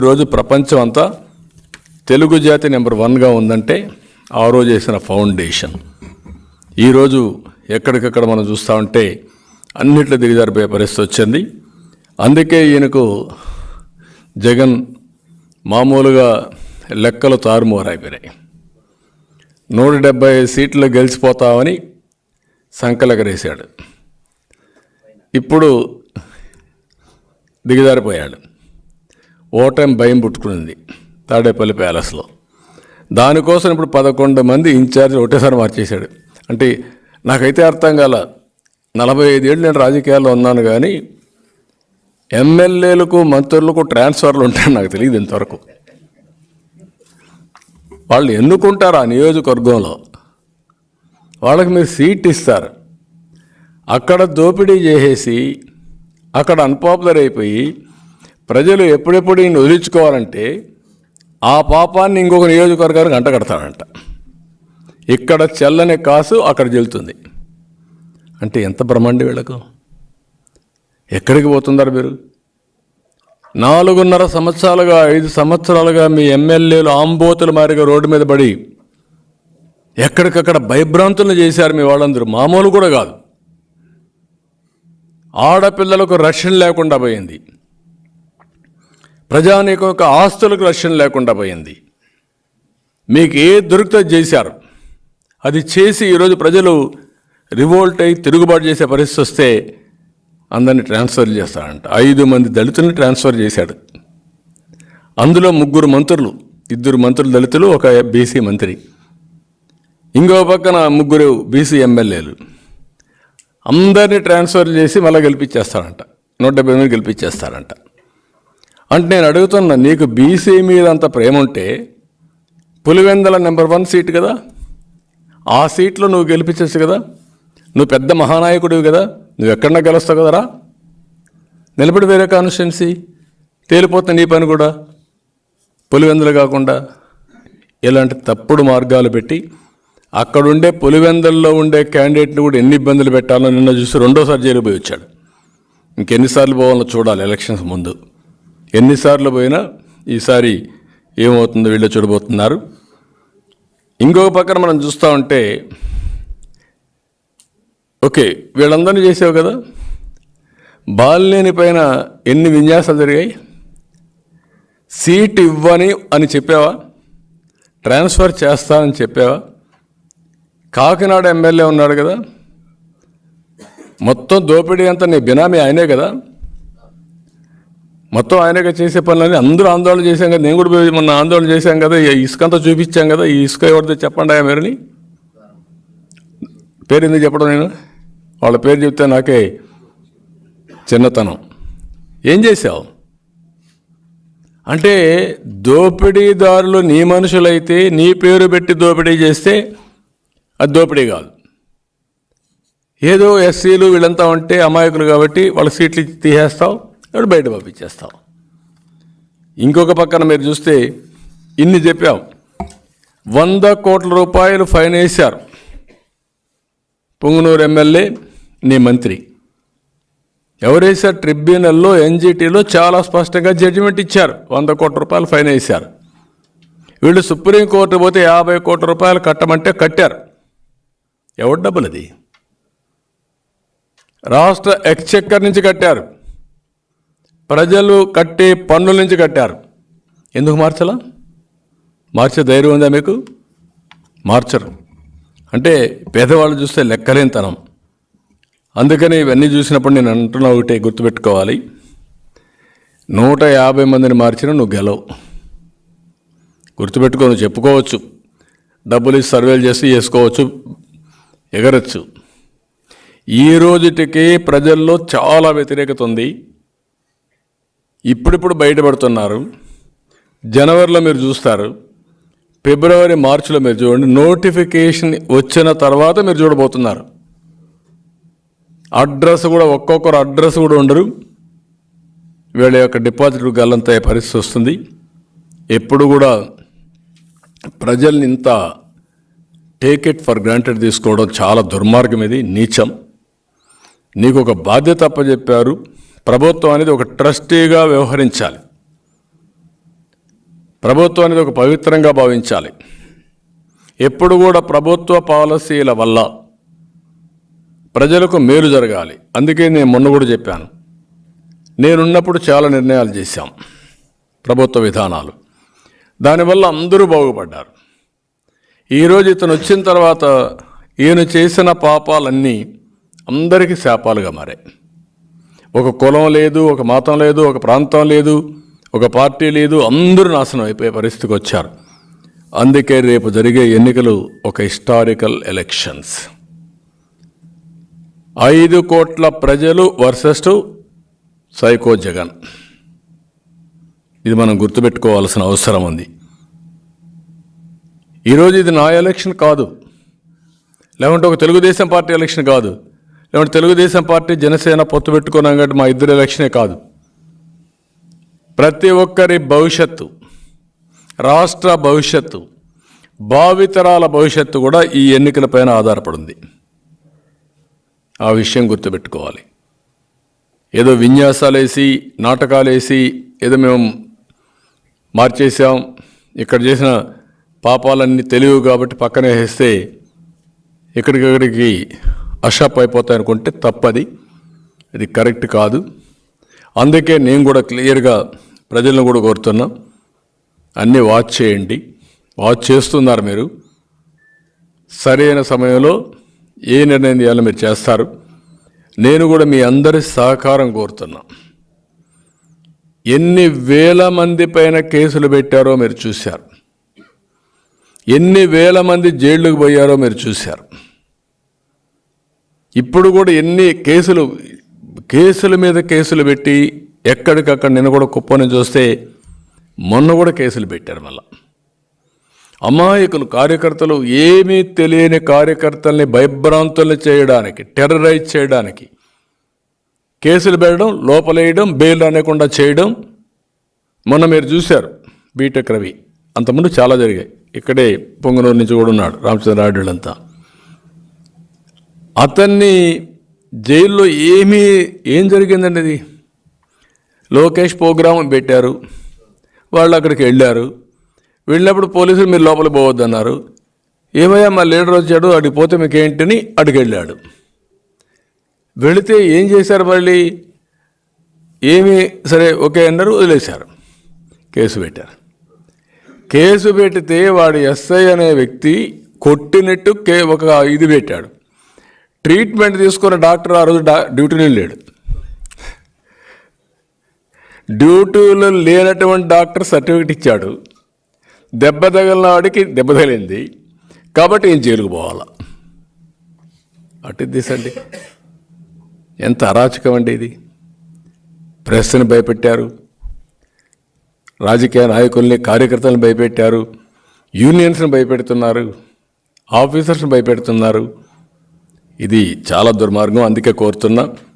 ఈరోజు ప్రపంచం అంతా తెలుగు జాతి నెంబర్ వన్గా ఉందంటే ఆ రోజు వేసిన ఫౌండేషన్. ఈరోజు ఎక్కడికక్కడ మనం చూస్తూ ఉంటే అన్నిట్లో దిగజారిపోయే పరిస్థితి వచ్చింది. అందుకే ఈయనకు జగన్ మామూలుగా లెక్కలు తారుమోరైపోయినాయి. నూట డెబ్బై సీట్లు గెలిచిపోతామని సంకలకరేశాడు. ఇప్పుడు దిగజారిపోయాడు. ఓటమి భయం పుట్టుకునింది తాడేపల్లి ప్యాలెస్లో. దానికోసం ఇప్పుడు పదకొండు మంది ఇన్ఛార్జ్ ఒకటేసారి మార్చేశాడు. అంటే నాకైతే అర్థం కాల నలభై ఐదేళ్ళు నేను రాజకీయాల్లో ఉన్నాను కానీ ఎమ్మెల్యేలకు మంత్రులకు ట్రాన్స్ఫర్లు ఉంటాయని నాకు తెలియదు ఇంతవరకు. వాళ్ళు ఎన్నుకుంటారు ఆ నియోజకవర్గంలో? వాళ్ళకి మీరు సీట్ ఇస్తారు. అక్కడ దోపిడీ చేసేసి అక్కడ అన్పాపులర్ అయిపోయి ప్రజలు ఎప్పుడెప్పుడు ఈయన వదిలించుకోవాలంటే ఆ పాపాన్ని ఇంకొక నియోజకవర్గానికి అంటగడతాడంట ఇక్కడ చెల్లని కాసు అక్కడ చెల్లుతుంది అంటే ఎంత బ్రహ్మాండి వీళ్ళకు? ఎక్కడికి పోతున్నారు మీరు? నాలుగున్నర సంవత్సరాలుగా ఐదు సంవత్సరాలుగా మీ ఎమ్మెల్యేలు ఆంబోతుల మారిగా రోడ్డు మీద పడి ఎక్కడికక్కడ భయభ్రాంతులను చేశారు మీ వాళ్ళందరూ. మామూలు కూడా కాదు. ఆడపిల్లలకు రక్షణ లేకుండా పోయింది. ప్రజానీకం యొక్క ఆస్తులకు రక్షణ లేకుండా పోయింది. మీకు ఏ దొరికితే చేశారు? అది చేసి ఈరోజు ప్రజలు రివోల్ట్ అయి తిరుగుబాటు చేసే పరిస్థితి వస్తే అందరిని ట్రాన్స్ఫర్ చేస్తాడంట ఐదు మంది దళితుల్ని ట్రాన్స్ఫర్ చేశాడు. అందులో ముగ్గురు మంత్రులు ఇద్దరు మంత్రులు దళితులు ఒక బీసీ మంత్రి. ఇంకో పక్కన ముగ్గురు బీసీ ఎమ్మెల్యేలు అందరినీ ట్రాన్స్ఫర్ చేసి మళ్ళీ గెలిపించేస్తాడంట నూట డెబ్బై మంది గెలిపించేస్తాడంట అంటే నేను అడుగుతున్నా నీకు బీసీ మీద అంత ప్రేమ ఉంటే పులివెందల నెంబర్ వన్ సీట్ కదా? ఆ సీట్లో నువ్వు గెలిపించచ్చు కదా? నువ్వు పెద్ద మహానాయకుడివి కదా? నువ్వు ఎక్కడన్నా గెలుస్తావు కదరా నిలబడి వేరే కాన్స్టిట్యున్సీ తేలిపోతుంది నీ పని కూడా. పులివెందులు కాకుండా ఇలాంటి తప్పుడు మార్గాలు పెట్టి అక్కడుండే పులివెందల్లో ఉండే క్యాండిడేట్ని కూడా ఎన్ని ఇబ్బందులు పెట్టాలో నిన్న చూసి రెండోసారి జైలుపోయి వచ్చాడు. ఇంకెన్నిసార్లు పోవాలో చూడాలి ఎలక్షన్స్ ముందు. ఎన్నిసార్లు పోయినా ఈసారి ఏమవుతుందో వీళ్ళు చూడబోతున్నారు. ఇంకొక పక్కన మనం చూస్తూ ఉంటే ఓకే వీళ్ళందరినీ చేసావు కదా? బాలినేని పైన ఎన్ని విన్యాసాలు జరిగాయి? సీట్ ఇవ్వని అని చెప్పావా? ట్రాన్స్ఫర్ చేస్తానని చెప్పావా? కాకినాడ ఎమ్మెల్యే ఉన్నాడు కదా? మొత్తం దోపిడీ అంతా నీ బినామీ ఆయనే కదా? మొత్తం ఆయనగా చేసే పనులని అందరూ ఆందోళన చేశాం కదా. నేను కూడా మొన్న ఆందోళన చేశాం కదా. ఈ చూపించాం కదా. ఈ ఇసుక ఎవరిదో చెప్పండి ఆయన మీరని. పేరు ఎందుకు చెప్పడం నేను? వాళ్ళ పేరు చెప్తే నాకే చిన్నతనం. ఏం చేశావు? అంటే దోపిడీదారులు నీ మనుషులైతే నీ పేరు పెట్టి దోపిడీ చేస్తే అది దోపిడీ కాదు. ఏదో ఎస్సీలు వీళ్ళంతా ఉంటే అమాయకులు కాబట్టి వాళ్ళ సీట్లు తీసేస్తావు. ఇప్పుడు బయట పంపించేస్తాం ఇంకొక పక్కన మీరు చూస్తే ఇన్ని చెప్పాం. వంద కోట్ల రూపాయలు ఫైన్ వేశారు. పొంగునూరు ఎమ్మెల్యే నీ మంత్రి. ఎవరేసారు ట్రిబ్యునల్లో ఎన్జిటీలో చాలా స్పష్టంగా జడ్జిమెంట్ ఇచ్చారు. వంద కోట్ల రూపాయలు ఫైన్ వేశారు. వీళ్ళు సుప్రీంకోర్టు పోతే యాభై కోట్ల రూపాయలు కట్టమంటే కట్టారు. ఎవరి డబ్బులు అది రాష్ట్ర ఎక్స్చెక్కర్ నుంచి కట్టారు. ప్రజలు కట్టే పన్నుల నుంచి కట్టారు. ఎందుకు మార్చలా? మార్చే ధైర్యం ఉందా మీకు? మార్చరు. అంటే పేదవాళ్ళు చూస్తే లెక్కలేనితనం. అందుకని ఇవన్నీ చూసినప్పుడు నేను అంటున్నా ఒకటే గుర్తుపెట్టుకోవాలి. నూట యాభై మందిని మార్చినా నువ్వు గెలవు. గుర్తుపెట్టుకో నువ్వు చెప్పుకోవచ్చు. డబ్బులు ఇచ్చి సర్వేలు చేసి చేసుకోవచ్చు. ఎగరచ్చు. ఈ రోజుటికి ప్రజల్లో చాలా వ్యతిరేకత ఉంది. ఇప్పుడిప్పుడు బయటపడుతున్నారు. జనవరిలో మీరు చూస్తారు. ఫిబ్రవరి మార్చిలో మీరు చూడండి. నోటిఫికేషన్ వచ్చిన తర్వాత మీరు చూడబోతున్నారు. అడ్రస్ కూడా ఒక్కొక్కరు అడ్రస్ కూడా ఉండరు. వీళ్ళ యొక్క డిపాజిట్ గల్లంతయ్యే పరిస్థితి వస్తుంది. ఎప్పుడు కూడా ప్రజల్ని ఇంత టేక్ ఇట్ ఫర్ గ్రాంటెడ్ తీసుకోవడం చాలా దుర్మార్గం ఇది నీచం. నీకు ఒక బాధ్యత అప్పచెప్పారు. ప్రభుత్వం అనేది ఒక ట్రస్టీగా వ్యవహరించాలి. ప్రభుత్వం అనేది ఒక పవిత్రంగా భావించాలి. ఎప్పుడు కూడా ప్రభుత్వ పాలసీల వల్ల ప్రజలకు మేలు జరగాలి. అందుకే నేను మొన్న కూడా చెప్పాను. నేనున్నప్పుడు చాలా నిర్ణయాలు చేశాం ప్రభుత్వ విధానాలు. దానివల్ల అందరూ బాగుపడ్డారు. ఈరోజు ఇతను వచ్చిన తర్వాత ఈయన చేసిన పాపాలన్నీ అందరికీ శాపాలుగా మారాయి. ఒక కులం లేదు ఒక మతం లేదు ఒక ప్రాంతం లేదు ఒక పార్టీ లేదు అందరూ నాశనం అయిపోయే పరిస్థితికి వచ్చారు. అందుకే రేపు జరిగే ఎన్నికలు ఒక హిస్టారికల్ ఎలక్షన్స్. ఐదు కోట్ల ప్రజలు వర్సెస్ సైకో జగన్. ఇది మనం గుర్తుపెట్టుకోవాల్సిన అవసరం ఉంది. ఈరోజు ఇది నా ఎలక్షన్ కాదు. లేకుంటే ఒక తెలుగుదేశం పార్టీ ఎలక్షన్ కాదు. లేకుంటే తెలుగుదేశం పార్టీ జనసేన పొత్తు పెట్టుకున్నాం కాబట్టి మా ఇద్దరు ఎలక్షనే కాదు. ప్రతి ఒక్కరి భవిష్యత్తు రాష్ట్ర భవిష్యత్తు భావితరాల భవిష్యత్తు కూడా ఈ ఎన్నికలపైన ఆధారపడింది. ఆ విషయం గుర్తుపెట్టుకోవాలి. ఏదో విన్యాసాలేసి నాటకాలేసి ఏదో మేము మార్చేసాం ఇక్కడ చేసిన పాపాలన్నీ తెలివి కాబట్టి పక్కనే వేస్తే ఇక్కడికక్కడికి అషాప్ అయిపోతాయి అనుకుంటే తప్పది. ఇది కరెక్ట్ కాదు. అందుకే నేను కూడా క్లియర్గా ప్రజలను కూడా కోరుతున్నా అన్నీ వాచ్ చేయండి. వాచ్ చేస్తున్నారు మీరు. సరైన సమయంలో ఏ నిర్ణయం చేయాలో మీరు చేస్తారు. నేను కూడా మీ అందరి సహకారం కోరుతున్నా. ఎన్ని వేల మంది పైన కేసులు పెట్టారో మీరు చూశారు. ఎన్ని వేల మంది జైళ్ళకు పోయారో మీరు చూశారు. ఇప్పుడు కూడా ఎన్ని కేసులు కేసుల మీద కేసులు పెట్టి ఎక్కడికక్కడ నిన్న కూడా కుప్పని చూస్తే మొన్న కూడా కేసులు పెట్టారు మళ్ళీ. అమాయకులు కార్యకర్తలు ఏమీ తెలియని కార్యకర్తల్ని భయభ్రాంతుల్ని చేయడానికి టెర్రరైజ్ చేయడానికి కేసులు పెట్టడం లోపలేయడం బెయిల్ అనేకుండా చేయడం. మొన్న మీరు చూశారు బీటెక్ రవి. అంతకుముందు చాలా జరిగాయి. ఇక్కడే పొంగనూరు నుంచి కూడా ఉన్నాడు రామచంద్రారెడ్డి అంతా. అతన్ని జైల్లో ఏమీ ఏం జరిగిందండి? అది లోకేష్ ప్రోగ్రాం పెట్టారు. వాళ్ళు అక్కడికి వెళ్ళారు. వెళ్ళినప్పుడు పోలీసులు మీరు లోపల పోవద్దన్నారు. ఏమయ్యా మా లీడర్ వచ్చాడు అడిగి పోతే మీకు అడిగి వెళ్ళాడు. వెళితే ఏం చేశారు మళ్ళీ? ఏమి సరే ఓకే అన్నారు వదిలేశారు. కేసు పెట్టారు. కేసు పెడితే వాడు ఎస్ఐ అనే వ్యక్తి కొట్టినట్టు కే ఒక ఇది పెట్టాడు. ట్రీట్మెంట్ తీసుకున్న డాక్టర్ ఆ రోజు డ్యూటీని లేడు. డ్యూటీలో లేనటువంటి డాక్టర్ సర్టిఫికెట్ ఇచ్చాడు. దెబ్బ తగిలిన వాడికి దెబ్బ తగిలింది. కాబట్టి ఏం జైలుకు పోవాలా? అటు తీసండి ఎంత అరాచకం అండి ఇది. ప్రెస్ని భయపెట్టారు. రాజకీయ నాయకుల్ని కార్యకర్తలను భయపెట్టారు. యూనియన్స్ని భయపెడుతున్నారు. ఆఫీసర్స్ని భయపెడుతున్నారు. ఇది చాలా దుర్మార్గం అందుకే కోరుతున్నా.